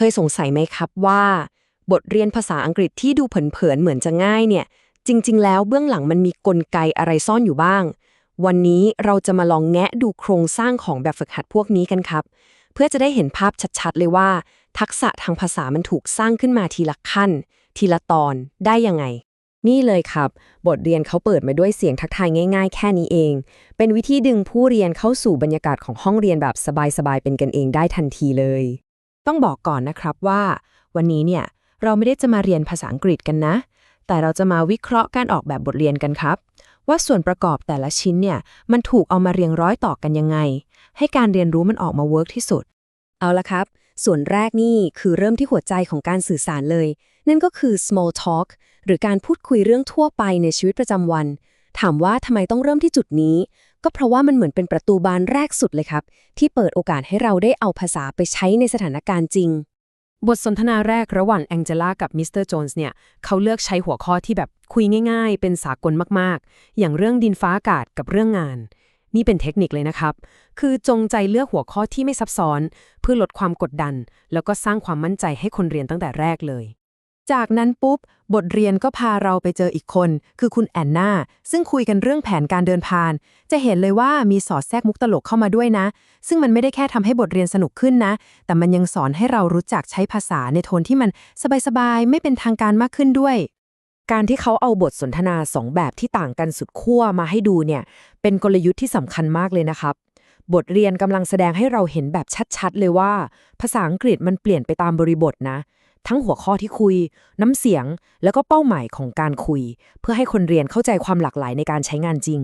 เคยสงสัยไหมครับว่า บทเรียนภาษาอังกฤษที่ดูเผินๆเหมือนจะง่ายเนี่ย จริง ๆ แล้วเบื้องหลังมันมีกลไกอะไรซ่อนอยู่บ้าง วันนี้เราจะมาลองแงะดูโครงสร้างของแบบฝึกหัดพวกนี้กันครับ เพื่อจะได้เห็นภาพชัดๆ เลยว่า ทักษะทางภาษามันถูกสร้างขึ้นมาทีละขั้น ทีละตอนได้ยังไงนี่เลยครับ บทเรียนเขาเปิดมาด้วยเสียงทักทายง่ายๆ แค่นี้เอง เป็นวิธีดึงผู้เรียนเข้าสู่บรรยากาศของห้องเรียนแบบสบายๆ เป็นกันเองได้ทันทีเลย ต้องบอกก่อนนะครับว่า วันนี้เนี่ยเราไม่ได้จะมาเรียนภาษาอังกฤษกันนะ แต่เราจะมาวิเคราะห์การออกแบบบทเรียนกันครับ ว่าส่วนประกอบแต่ละชิ้นเนี่ยมันถูกเอามาเรียงร้อยต่อกันยังไง ให้การเรียนรู้มันออกมาเวิร์กที่สุด เอาละครับ ส่วนแรกนี่คือเริ่มที่หัวใจของการสื่อสารเลย นั่นก็คือ small talk หรือการพูดคุยเรื่องทั่วไปในชีวิตประจำวัน ถามว่าทำไมต้องเริ่มที่จุดนี้ ก็เพราะว่ามันเหมือนเป็นประตูบานแรกสุดเลยครับ ที่เปิดโอกาสให้เราได้เอาภาษาไปใช้ในสถานการณ์จริง บทสนทนาแรกระหว่างแองเจล่ากับมิสเตอร์โจนส์เนี่ย เขาเลือกใช้หัวข้อที่แบบคุยง่ายๆ เป็นสากลมากๆ อย่างเรื่องดินฟ้าอากาศกับเรื่องงาน นี่เป็นเทคนิคเลยนะครับ คือจงใจเลือกหัวข้อที่ไม่ซับซ้อน เพื่อลดความกดดัน แล้วก็สร้างความมั่นใจให้คนเรียนตั้งแต่แรกเลย จากนั้นปุ๊บบทเรียนก็พาเราไปเจออีกคน คือคุณแอนนาซึ่งคุยกันเรื่องแผนการเดินพาน จะเห็นเลยว่ามีสอดแทรกมุกตลกเข้ามาด้วยนะ ซึ่งมันไม่ได้แค่ทำให้บทเรียนสนุกขึ้นนะ แต่มันยังสอนให้เรารู้จักใช้ภาษาในโทนที่มันสบายๆ ไม่เป็นทางการมากขึ้นด้วย การที่เขาเอาบทสนทนาสองแบบที่ต่างกันสุดขั้วมาให้ดูเนี่ย เป็นกลยุทธ์ที่สำคัญมากเลยนะครับบทเรียนกำลังแสดงให้เราเห็นแบบชัดๆ เลยว่า ภาษาอังกฤษมันเปลี่ยนไปตามบริบทนะ ทั้งหัวข้อที่คุย น้ำเสียง แล้วก็เป้าหมายของการคุย เพื่อให้คนเรียนเข้าใจความหลากหลายในการใช้งานจริง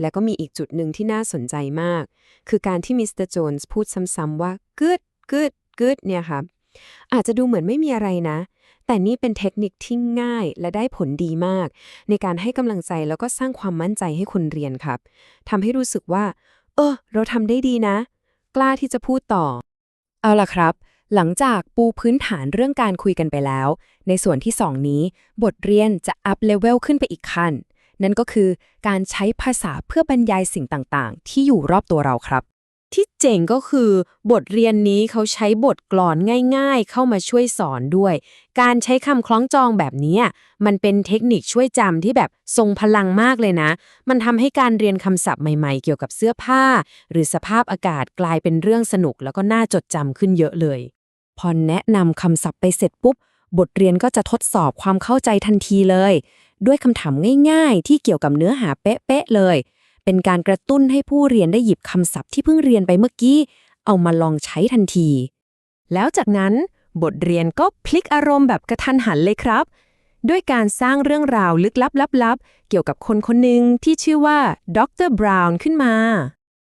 และก็มีอีกจุดหนึ่งที่น่าสนใจมาก คือการที่มิสเตอร์โจนส์พูดซ้ำๆว่า good good good เนี่ยครับอาจจะดูเหมือนไม่มีอะไรนะ แต่นี่เป็นเทคนิคที่ง่ายและได้ผลดีมาก ในการให้กำลังใจแล้วก็สร้างความมั่นใจให้คนเรียนครับทำให้รู้สึกว่า เออ เราทำได้ดีนะ กล้าที่จะพูดต่อ เอาล่ะครับ หลังจากปูพื้นฐานเรื่องการคุยกันไปแล้ว ในส่วนที่ 2 นี้ บทเรียนจะอัพเลเวลขึ้นไปอีกขั้น นั่นก็คือการใช้ภาษาเพื่อบรรยายสิ่งต่างๆ ที่อยู่รอบตัวเราครับ ที่เจ๋งก็คือบทเรียนนี้เขาใช้บทกลอนง่าย ๆ เข้ามาช่วยสอนด้วย การใช้คำคล้องจองแบบนี้มันเป็นเทคนิคช่วยจำที่แบบทรงพลังมากเลยนะ มันทำให้การเรียนคำศัพท์ใหม่ๆ เกี่ยวกับเสื้อผ้า หรือสภาพอากาศกลายเป็นเรื่องสนุกแล้วก็น่าจดจำขึ้นเยอะเลย พอแนะนำคำศัพท์ไปเสร็จปุ๊บ บทเรียนก็จะทดสอบความเข้าใจทันทีเลย ด้วยคำถามง่ายๆ ที่เกี่ยวกับเนื้อหาเป๊ะๆเลย เป็นการกระตุ้นให้ผู้เรียนได้หยิบคำศัพท์ที่เพิ่งเรียนไปเมื่อกี้ เอามาลองใช้ทันที แล้วจากนั้นบทเรียนก็พลิกอารมณ์แบบกระทันหันเลยครับ ด้วยการสร้างเรื่องราวลึกลับๆเกี่ยวกับคนคนหนึ่งที่ชื่อว่าดรบราวน์ขึ้นมา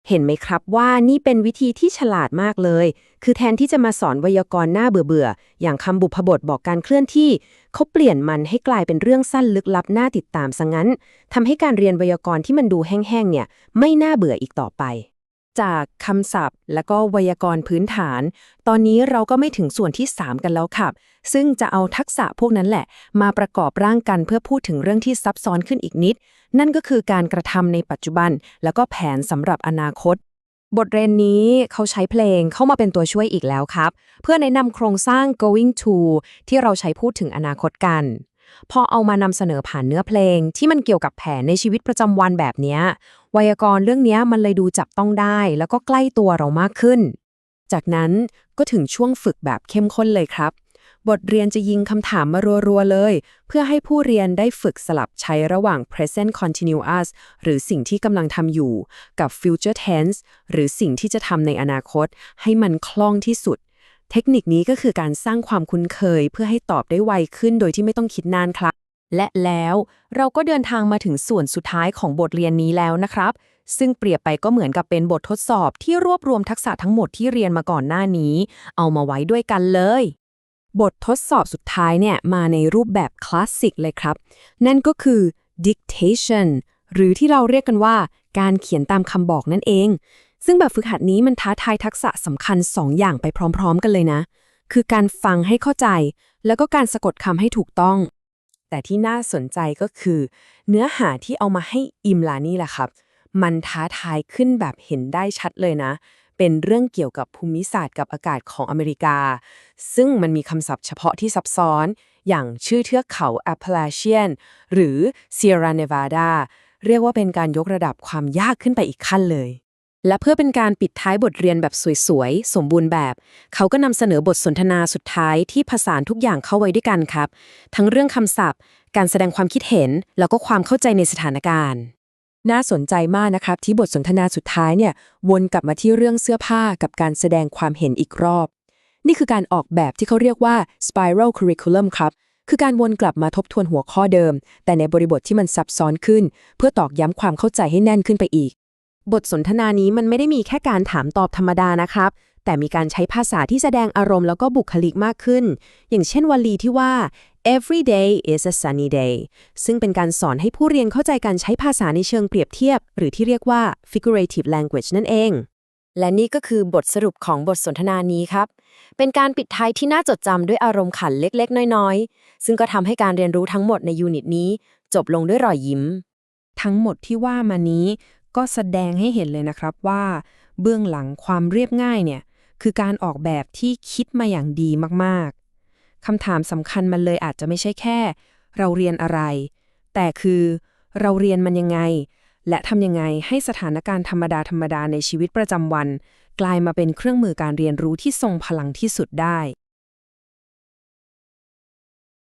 เห็นไหมครับว่านี่เป็นวิธีที่ฉลาดมากเลย คือแทนที่จะมาสอนไวยากรณ์หน้าเบื่อๆ อย่างคำบุพบทบอกการเคลื่อนที่ เขาเปลี่ยนมันให้กลายเป็นเรื่องสั้นลึกลับน่าติดตามซะงั้นทำให้การเรียนไวยากรณ์ที่มันดูแห้งๆเนี่ย ไม่น่าเบื่ออีกต่อไป จากคำศัพท์ และก็ไวยากรณ์พื้นฐาน ตอนนี้เราก็ไม่ถึงส่วนที่ 3 กันแล้วครับซึ่งจะเอาทักษะพวกนั้นแหละ มาประกอบร่างกันเพื่อพูดถึงเรื่องที่ซับซ้อนขึ้นอีกนิด นั่นก็คือการกระทำในปัจจุบัน แล้วก็แผนสำหรับอนาคต บทเรียนนี้เขาใช้เพลงเข้ามาเป็นตัวช่วยอีกแล้วครับ เพื่อแนะนำโครงสร้าง going to ที่เราใช้พูดถึงอนาคตกันพอเอามานำเสนอผ่านเนื้อเพลงที่มันเกี่ยวกับแผนในชีวิตประจำวันแบบนี้ ไวยากรณ์เรื่องนี้มันเลยดูจับต้องได้ แล้วก็ใกล้ตัวเรามากขึ้น จากนั้นก็ถึงช่วงฝึกแบบเข้มข้นเลยครับ บทเรียนจะยิงคำถามมารัวๆเลย เพื่อให้ผู้เรียนได้ฝึกสลับใช้ระหว่าง present continuous หรือสิ่งที่กำลังทำอยู่ กับ future tense หรือสิ่งที่จะทำในอนาคต ให้มันคล่องที่สุดเทคนิคนี้ก็คือการสร้างความคุ้นเคยเพื่อให้ตอบได้ไวขึ้นโดยที่ไม่ต้องคิดนานครับ และแล้วเราก็เดินทางมาถึงส่วนสุดท้ายของบทเรียนนี้แล้วนะครับ ซึ่งเปรียบไปก็เหมือนกับเป็นบททดสอบที่รวบรวมทักษะทั้งหมดที่เรียนมาก่อนหน้านี้ เอามาไว้ด้วยกันเลย บททดสอบสุดท้ายเนี่ยมาในรูปแบบคลาสสิกเลยครับ นั่นก็คือ dictation หรือที่เราเรียกกันว่า การเขียนตามคำบอกนั่นเอง ซึ่งแบบฝึกหัดนี้มันท้าทายทักษะสำคัญ2อย่างไปพร้อม ๆ กันเลยนะ คือการฟังให้เข้าใจ แล้วก็การสะกดคำให้ถูกต้อง แต่ที่น่าสนใจก็คือ เนื้อหาที่เอามาให้อิมลานี่แหละครับ มันท้าทายขึ้นแบบเห็นได้ชัดเลยนะ เป็นเรื่องเกี่ยวกับภูมิศาสตร์กับอากาศของอเมริกา ซึ่งมันมีคำศัพท์เฉพาะที่ซับซ้อน อย่างชื่อเทือกเขา Appalachian หรือ Sierra Nevada เรียกว่าเป็นการยกระดับความยากขึ้นไปอีกขั้นเลย และเพื่อเป็นการปิดท้ายบทเรียนแบบสวยๆ สมบูรณ์แบบ เขาก็นำเสนอบทสนทนาสุดท้ายที่ผสานทุกอย่างเข้าไว้ด้วยกันครับ ทั้งเรื่องคำศัพท์ การแสดงความคิดเห็น แล้วก็ความเข้าใจในสถานการณ์ น่าสนใจมากนะครับ ที่บทสนทนาสุดท้ายเนี่ย วนกลับมาที่เรื่องเสื้อผ้ากับการแสดงความเห็นอีกรอบ นี่คือการออกแบบที่เขาเรียกว่า spiral curriculum ครับคือการวนกลับมาทบทวนหัวข้อเดิม แต่ในบริบทที่มันซับซ้อนขึ้น เพื่อตอกย้ำความเข้าใจให้แน่นขึ้นไปอีก บทสนทนานี้มันไม่ได้มีแค่การถามตอบธรรมดานะครับ แต่มีการใช้ภาษาที่แสดงอารมณ์แล้วก็บุคลิกมากขึ้น อย่างเช่นวลีที่ว่า every day is a sunny day ซึ่งเป็นการสอนให้ผู้เรียนเข้าใจการใช้ภาษาในเชิงเปรียบเทียบ หรือที่เรียกว่า figurative language นั่นเอง และนี่ก็คือบทสรุปของบทสนทนานี้ครับ เป็นการปิดท้ายที่น่าจดจำด้วยอารมณ์ขันเล็กๆ น้อยๆ ซึ่งก็ทำให้การเรียนรู้ทั้งหมดในยูนิตนี้ จบลงด้วยรอยยิ้ม ทั้งหมดที่ว่ามานี้ ก็แสดงให้เห็นเลยนะครับว่าเบื้องหลังความเรียบง่ายเนี่ยคือการออกแบบที่คิดมาอย่างดีมากๆคำถามสำคัญมันเลยอาจจะไม่ใช่แค่ เราเรียนอะไร แต่คือเราเรียนมันยังไง และทำยังไงให้สถานการณ์ธรรมดาธรรมดาในชีวิตประจำวัน กลายมาเป็นเครื่องมือการเรียนรู้ที่ทรงพลังที่สุดได้